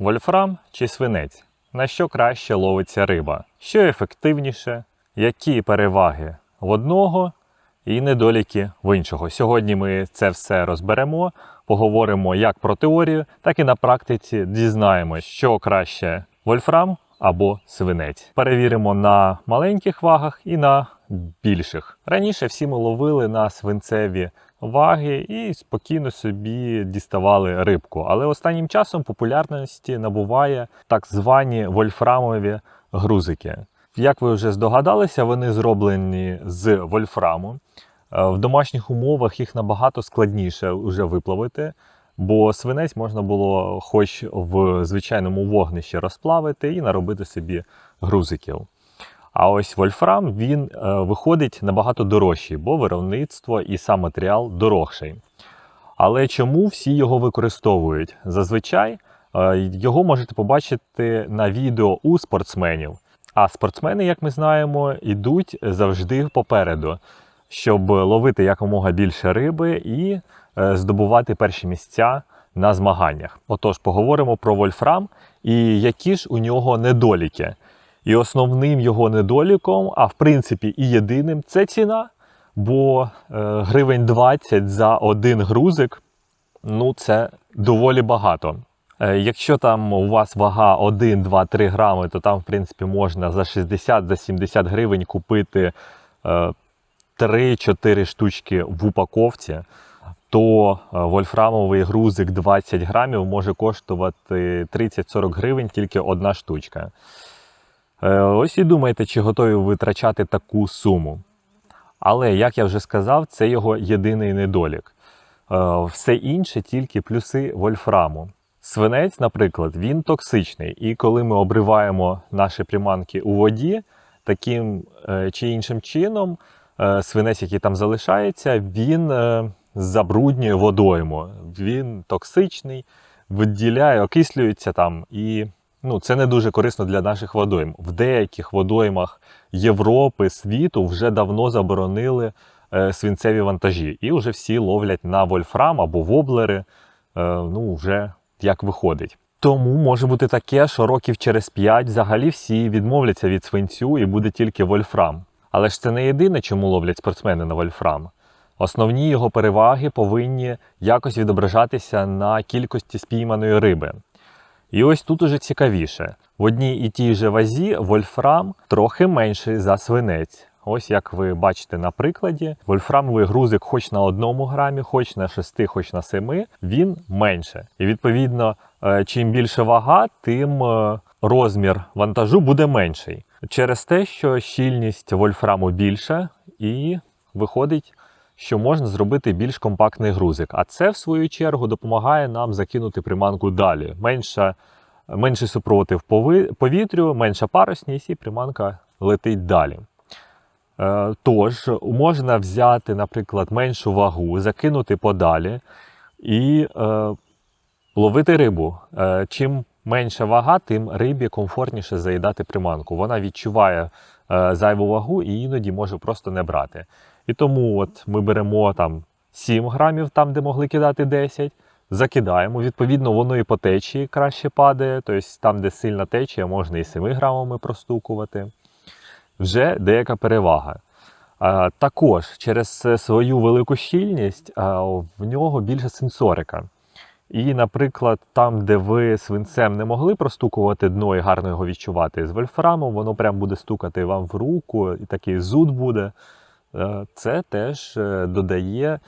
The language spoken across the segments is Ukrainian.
Вольфрам чи свинець? На що краще ловиться риба? Що ефективніше? Які переваги в одного і недоліки в іншого? Сьогодні ми це все розберемо, поговоримо як про теорію, так і на практиці дізнаємось, що краще вольфрам або свинець. Перевіримо на маленьких вагах і на більших. Раніше всі ми ловили на свинцеві ваги і спокійно собі діставали рибку. Але останнім часом популярності набуває так звані вольфрамові грузики. Як ви вже здогадалися, вони зроблені з вольфраму. Е, В домашніх умовах їх набагато складніше вже виплавити, бо свинець можна було хоч в звичайному вогнищі розплавити і наробити собі грузиків. А ось вольфрам він е, виходить набагато дорожчий, бо виробництво і сам матеріал дорогший. Але чому всі його використовують? Зазвичай е, його можете побачити на відео у спортсменів. А спортсмени, як ми знаємо, йдуть завжди попереду, щоб ловити якомога більше риби і е, здобувати перші місця на змаганнях. Отож, поговоримо про вольфрам і які ж у нього недоліки. І основним його недоліком, а в принципі і єдиним, це ціна. Бо е, гривень 20 за один грузик ну це доволі багато. Е, Якщо там у вас вага 1, 2, 3 грами, то там, в принципі, можна за 60 за 70 гривень купити е, 3-4 штучки в упаковці, то е, вольфрамовий грузик 20 грамів може коштувати 30-40 гривень тільки одна штучка. Е, Ось і думайте, чи готові витрачати таку суму. Але, як я вже сказав, це його єдиний недолік. Е, Все інше тільки плюси вольфраму. Свинець, наприклад, він токсичний, і коли ми обриваємо наші приманки у воді, таким е, чи іншим чином, свинець, який там залишається, він забруднює водойму. Він токсичний, виділяє, окислюється там, і ну, це не дуже корисно для наших водойм. В деяких водоймах Європи, світу вже давно заборонили е, свинцеві вантажі, і вже всі ловлять на вольфрам або воблери. Е, ну, вже як виходить. Тому може бути таке, що років через 5 взагалі всі відмовляться від свинцю і буде тільки вольфрам. Але ж це не єдине, чому ловлять спортсмени на вольфрам. Основні його переваги повинні якось відображатися на кількості спійманої риби. І ось тут уже цікавіше. В одній і тій же вазі вольфрам трохи менший за свинець. Ось як ви бачите на прикладі, вольфрамовий грузик хоч на одному грамі, хоч на 6, хоч на 7, він менше. І відповідно, е, чим більше вага, тим е, розмір вантажу буде менший. Через те, що щільність вольфраму більша, і виходить, що можна зробити більш компактний грузик. А це, в свою чергу, допомагає нам закинути приманку далі. Менша, менший супротив повітрю, менша парусність, і приманка летить далі. Е, Тож можна взяти, наприклад, меншу вагу, закинути подалі і е, ловити рибу. Е, чим менша вага, тим рибі комфортніше заїдати приманку. Вона відчуває е, зайву вагу і іноді може просто не брати. І тому от ми беремо там 7 грамів, там, де могли кидати 10, закидаємо. Відповідно, воно і по течії краще падає. Тобто там, де сильна течія, можна і 7 грамами простукувати вже деяка перевага. Також через е, свою велику щільність в нього більше сенсорика. І, наприклад, там, де ви свинцем не могли простукувати дно і гарно його відчувати, з вольфрамом воно прям буде стукати вам в руку, і такий зуд буде. Е, Це теж е, додає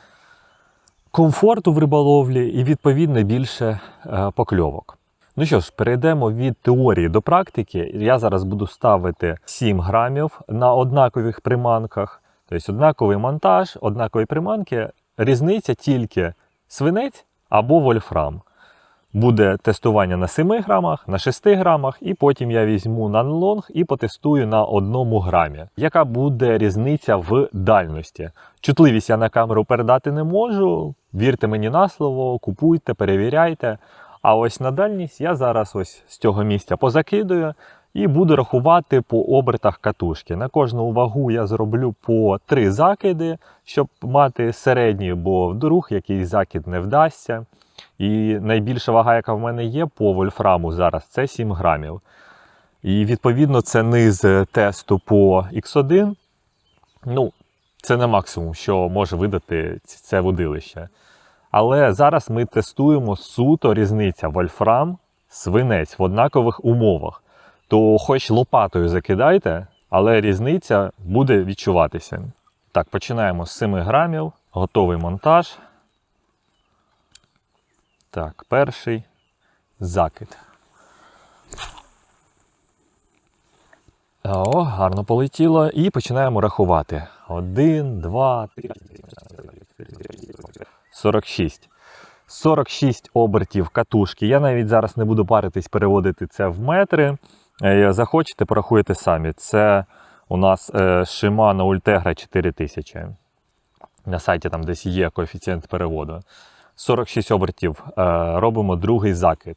комфорту в риболовлі і, відповідно, більше е, покльовок. Ну що ж, перейдемо від теорії до практики. Я зараз буду ставити 7 грамів на однакових приманках. Тобто однаковий монтаж, однакові приманки. Різниця тільки свинець або вольфрам. Буде тестування на 7 грамах, на 6 грамах, і потім я візьму нанлонг і потестую на 1 грамі. Яка буде різниця в дальності? Чутливість я на камеру передати не можу. Вірте мені на слово, купуйте, перевіряйте. А ось на дальність я зараз ось з цього місця позакидую і буду рахувати по обертах катушки. На кожну вагу я зроблю по 3 закиди, щоб мати середній, бо вдруг якийсь закид не вдасться. І найбільша вага, яка в мене є по вольфраму зараз, це 7 грамів. І відповідно це низ тесту по X1. Ну, це не максимум, що може видати це водилище. Але зараз ми тестуємо суто різниця вольфрам, свинець в однакових умовах. То хоч лопатою закидайте, але різниця буде відчуватися. Так, починаємо з 7 грамів. Готовий монтаж. Так, перший закид. О, гарно полетіло. І починаємо рахувати. Один, два, три, 46. 46 обертів катушки. Я навіть зараз не буду паритись переводити це в метри. Е, Захочете, порахуєте самі. Це у нас е, Shimano Ultegra 4000. На сайті там десь є коефіцієнт переводу. 46 обертів. Е, Робимо другий закид.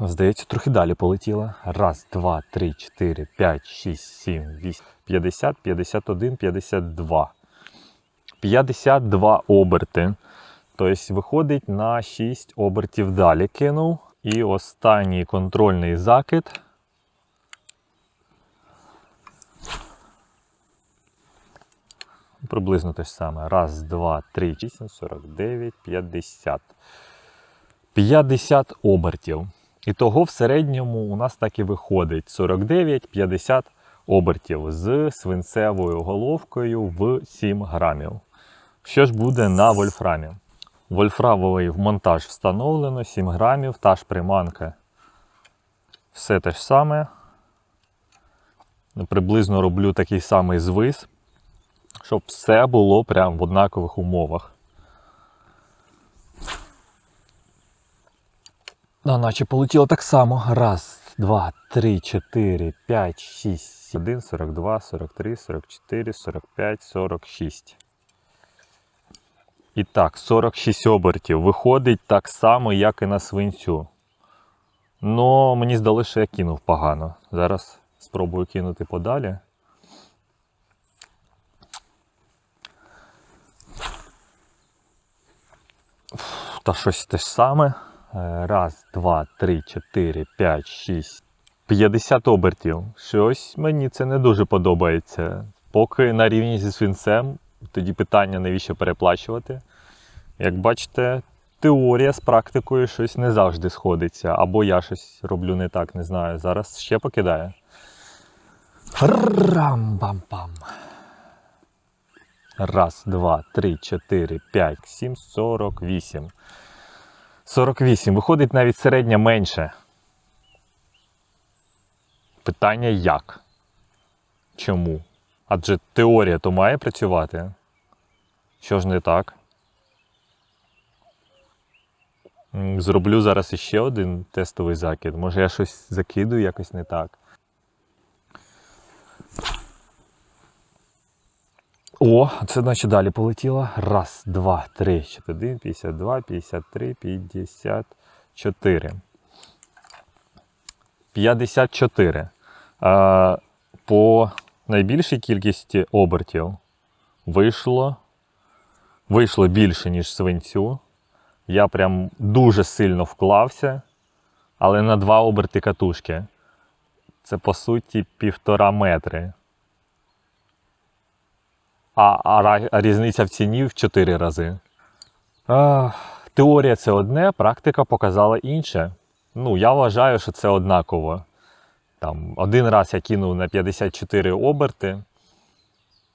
Здається, трохи далі полетіла. Раз, два, три, чотири, п'ять, шість, сім, вісім, 50, 51, 52. 52 оберти. Тобто виходить на 6 обертів далі кинув. І останній контрольний закид. Приблизно те ж саме. Раз, два, три, 8, 49, 50. 50 обертів. І того в середньому у нас так і виходить 49-50 обертів з свинцевою головкою в 7 грамів. Що ж буде на вольфрамі? Вольфрамовий монтаж встановлено, 7 грамів, та ж приманка. Все те ж саме. Приблизно роблю такий самий звис, щоб все було прямо в однакових умовах. А наче полетіло так само. Раз, два, три, чотири, п'ять, шість, сім, один, сорок два, сорок три, сорок чотири, сорок п'ять, сорок шість. І так, 46 обертів. Виходить так само, як і на свинцю. Ну, мені здалося, що я кинув погано. Зараз спробую кинути подалі. Та щось те ж саме. Е, Раз, два, три, чотири, п'ять, шість. 50 обертів. Щось мені це не дуже подобається. Поки на рівні зі свинцем, тоді питання, навіщо переплачувати. Як бачите, теорія з практикою щось не завжди сходиться. Або я щось роблю не так, не знаю. Зараз ще покидає. Рам-бам-пам. Раз, два, три, чотири, п'ять, сім, сорок вісім. 48. Виходить навіть середня менше. Питання як? Чому? Адже теорія то має працювати. Що ж не так? Зроблю зараз іще один тестовий закид. Може я щось закидую якось не так. О, це наче далі полетіло. Раз, два, три, чотири, 52, 53, 54. 54. А, по найбільшій кількості обертів вийшло, вийшло більше, ніж свинцю. Я прям дуже сильно вклався, але на два оберти катушки. Це по суті півтора метри. А, а, різниця в ціні в 4 рази. А, теорія це одне, практика показала інше. Ну, я вважаю, що це однаково. Там, один раз я кинув на 54 оберти.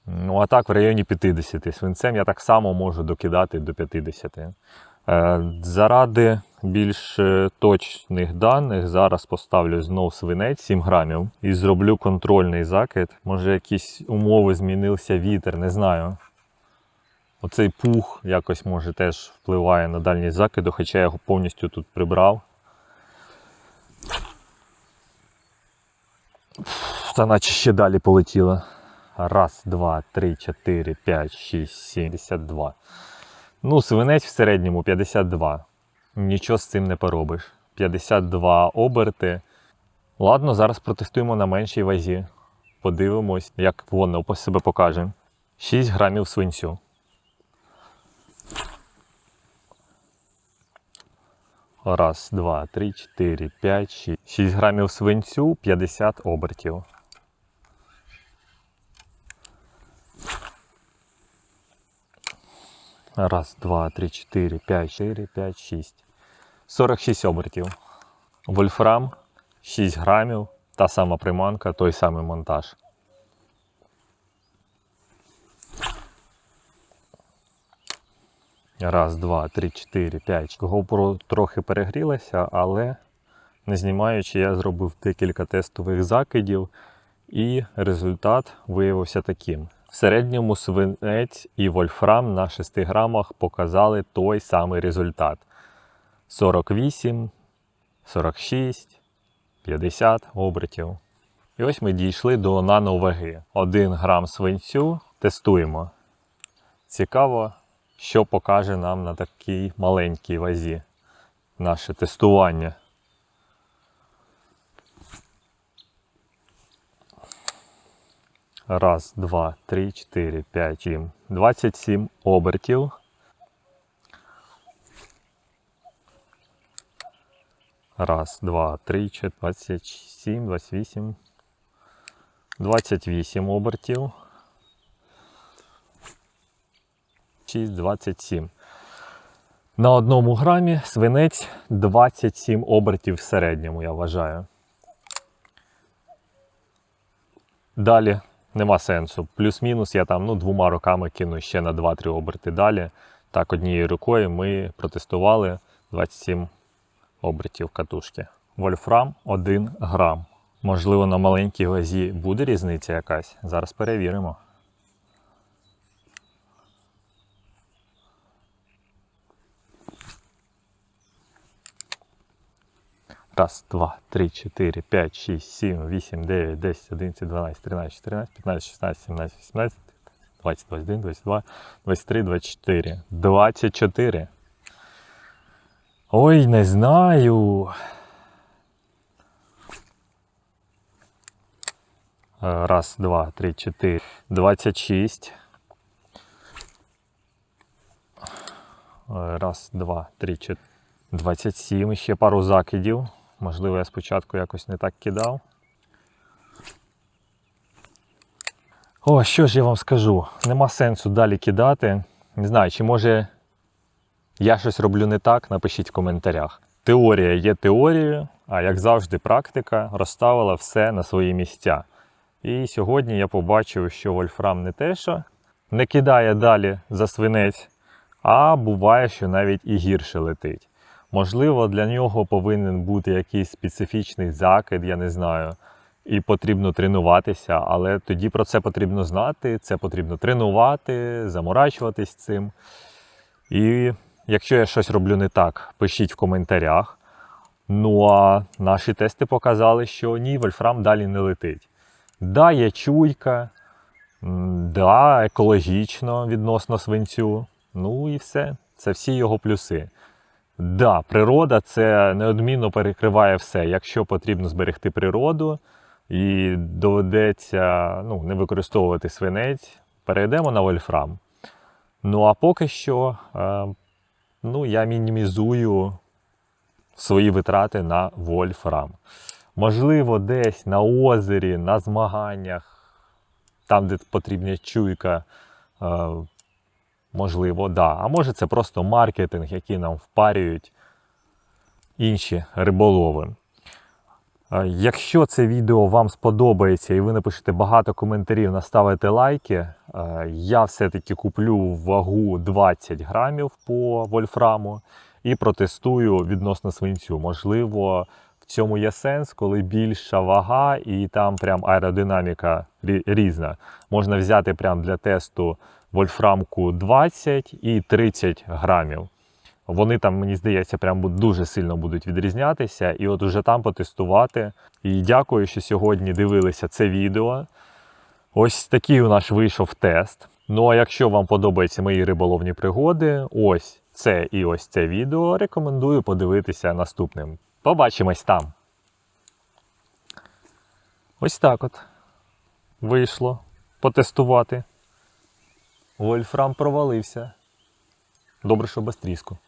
Ну, а так в районі 50. Свинцем я так само можу докидати до 50. Е, заради більш е, точних даних зараз поставлю знов свинець 7 грамів і зроблю контрольний закид. Може, якісь умови змінився вітер, не знаю. Оцей пух якось може теж впливає на дальність закиду, хоча я його повністю тут прибрав. Та наче ще далі полетіло. Раз, два, три, чотири, п'ять, шість, сім, 52. Ну, свинець в середньому 52 нічого з цим не поробиш. 52 оберти. Ладно, зараз протестуємо на меншій вазі. Подивимось, як воно себе покаже. 6 грамів свинцю. Раз, два, три, чотири, п'ять, шість. 6 грамів свинцю, 50 обертів. Раз, два, три, чотири, п'ять, чотири, п'ять, шість. 46 обертів. Вольфрам 6 грамів. Та сама приманка, той самий монтаж. Раз, два, три, чотири, п'ять. GoPro трохи перегрілася, але не знімаючи, я зробив декілька тестових закидів, і результат виявився таким. В середньому свинець і вольфрам на 6 грамах показали той самий результат: 48, 46, 50 обертів. І ось ми дійшли до нановаги. 1 грам свинцю тестуємо. Цікаво, що покаже нам на такій маленькій вазі наше тестування. Раз, два, три, чотири, п'ять, сім. 27 обертів. Раз, два, три, чотири, 27, 28. 28 обертів. 6, 27. На одному грамі свинець 27 обертів в середньому, я вважаю. Далі нема сенсу. Плюс-мінус я там ну, двома руками кину ще на 2-3 оберти далі. Так, однією рукою ми протестували 27 обертів катушки. Вольфрам 1 грам. Можливо, на маленькій вазі буде різниця якась. Зараз перевіримо. Раз, два, три, чотири, п'ять, шість, сім, вісім, дев'ять, десять, одинадцять, дванадцять, тринадцять, чотирнадцять, п'ятнадцять, шістнадцять, сімнадцять, вісімнадцять, двадцять, двадцять один, двадцять два, двадцять три, двадцять чотири. Двадцять чотири. Ой, не знаю. Е, Раз, два, три, чотири. Двадцять шість. Е, Раз, два, три, чотири. 27. Ще пару закидів. Можливо, я спочатку якось не так кидав. О, що ж я вам скажу? Нема сенсу далі кидати. Не знаю, чи може я щось роблю не так, напишіть в коментарях. Теорія є теорією, а як завжди, практика розставила все на свої місця. І сьогодні я побачив, що Вольфрам не те, що не кидає далі за свинець, а буває, що навіть і гірше летить. Можливо, для нього повинен бути якийсь специфічний закид, я не знаю, і потрібно тренуватися, але тоді про це потрібно знати, це потрібно тренувати, заморачуватись цим. І якщо я щось роблю не так, пишіть в коментарях. Ну а наші тести показали, що ні, вольфрам далі не летить. Да, є чуйка, да, екологічно відносно свинцю. Ну і все. Це всі його плюси. Да, природа це неодмінно перекриває все. Якщо потрібно зберегти природу і доведеться ну, не використовувати свинець, перейдемо на вольфрам. Ну а поки що е, ну, я мінімізую свої витрати на вольфрам. Можливо, десь на озері, на змаганнях, там, де потрібна чуйка, е, можливо, да. А може це просто маркетинг, який нам впарюють інші риболови. Е, Якщо це відео вам сподобається і ви напишете багато коментарів, наставите лайки, е, я все-таки куплю вагу 20 грамів по вольфраму і протестую відносно свинцю. Можливо, в цьому є сенс, коли більша вага і там прям аеродинаміка різна. Можна взяти прям для тесту вольфрамку 20 і 30 грамів. Вони там, мені здається, прям дуже сильно будуть відрізнятися. І от уже там потестувати. І дякую, що сьогодні дивилися це відео. Ось такий у нас вийшов тест. Ну а якщо вам подобаються мої риболовні пригоди, ось це і ось це відео, рекомендую подивитися наступним. Побачимось там. Ось так от. Вийшло потестувати. Вольфрам провалився. Добре, що без тріску.